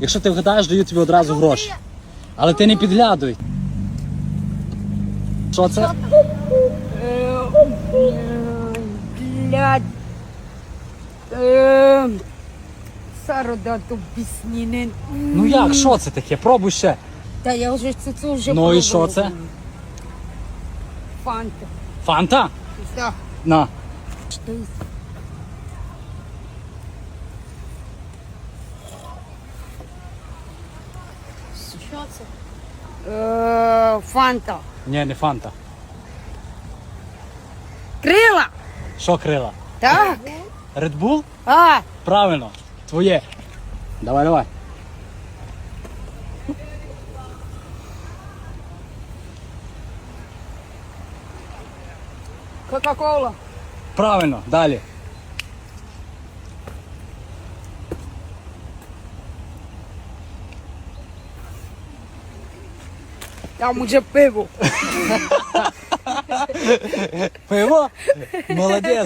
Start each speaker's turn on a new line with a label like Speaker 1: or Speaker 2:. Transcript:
Speaker 1: Якщо ти вгадаєш, даю тобі одразу гроші. Але ти не підглядуй. Що це?
Speaker 2: Блядь. Е, Сародату біснінин.
Speaker 1: Ну як, що це таке? Пробуй ще.
Speaker 2: Та я вже це, це вже
Speaker 1: Ну і що це?
Speaker 2: Фанта.
Speaker 1: Фанта? На.
Speaker 2: Що
Speaker 3: Що це?
Speaker 2: Е, Фанта.
Speaker 1: Ні, не фанта.
Speaker 2: Крила.
Speaker 1: Що крила?
Speaker 2: Так.
Speaker 1: Red Bull?
Speaker 2: А,
Speaker 1: Правильно. Твоє. Давай, давай.
Speaker 2: Кока-кола.
Speaker 1: Правильно. Далі.
Speaker 2: Там уже пиво.
Speaker 1: Пиво? Молодець.